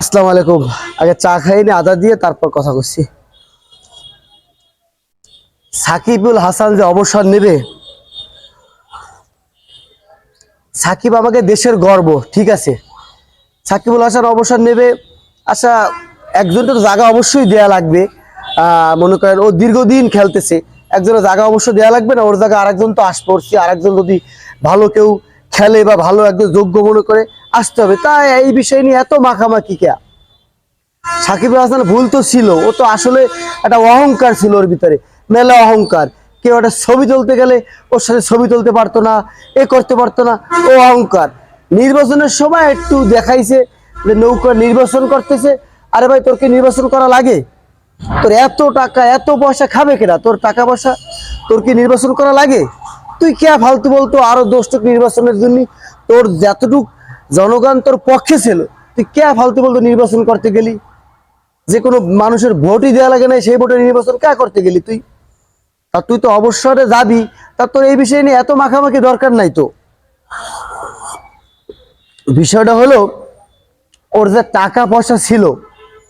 আসসালামু আলাইকুম। আগে চা খাইনি আদা দিয়ে তারপর কথা করছি সাকিবুল হাসান যে অবসর নেবে, সাকিব আমাকে দেশের গর্ব, ঠিক আছে। সাকিবুল হাসান অবসর নেবে আচ্ছা একজনকে তো জায়গা অবশ্যই দেয়া লাগবে। মনে করেন ও দীর্ঘদিন খেলতেছে, একজনের জায়গা অবশ্যই দেয়া লাগবে না, ওর জায়গায় আরেকজন তো আস পড়ছে আরেকজন যদি ভালো কেউ খেলে বা ভালো একজন যোগ্য মনে করে আসতে হবে। তাই এই বিষয় নিয়ে এত মাখামাখি কে সাকিব হাসান ভুল তো ছিল, ও তো আসলে একটা অহংকার ছিল ওর ভিতরে, মেলা অহংকার। কেউ একটা ছবি তুলতে গেলে ওর সাথে ছবি তুলতে পারতো না, এ করতে পারতো না, ও অহংকার। নির্বাচনের সময় একটু দেখাইছে যে নৌকা নির্বাচন করতেছে। আরে ভাই, তোর কি নির্বাচন করা লাগে? তোর এত টাকা, এত পয়সা খাবে কেনা তোর টাকা পয়সা, তোর কি নির্বাচন করা লাগে? তুই কে ফালতু বলতো, আরও দশটুক নির্বাচনের জন্য? তোর যতটুক জনগণ তোর পক্ষে ছিল। তুই কে ফালতু বলতো নির্বাচন করতে গেলি? যে কোনো মানুষের ভোটই দেওয়া লাগে না, সেই ভোটে নির্বাচন কে করতে গেলি তুই? তা তুই তো অবসরে যাবি, তা তোর এই বিষয় নিয়ে এত মাখামাখি দরকার নাই তো। বিষয়টা হলো, ওর যে টাকা পয়সা ছিল,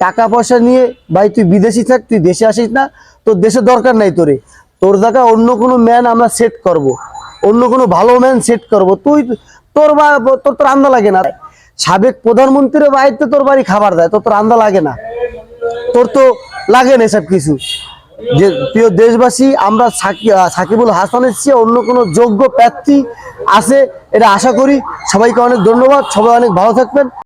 টাকা পয়সা নিয়ে ভাই তুই বিদেশি থাক, তুই দেশে আসিস না, তোর দেশে দরকার নাই তোরে। তোর জায়গা অন্য কোনো ম্যান আমরা সেট করব। অন্য কোনো ভালো ম্যান সেট করব। তুই তোর বা তোর তোর আন্দা লাগে না। সাবেক প্রধানমন্ত্রীর বাড়িতে তোর বাড়ি খাবার দেয়, তোর তোর আন্দা লাগে না। তোর তো লাগে না এসব কিছু। যে প্রিয় দেশবাসী, আমরা সাকিবুল হাসানের চেয়ে অন্য কোনো যোগ্য প্রার্থী আছে, এটা আশা করি সবাইকে অনেক ধন্যবাদ, সবাই অনেক ভালো থাকবেন।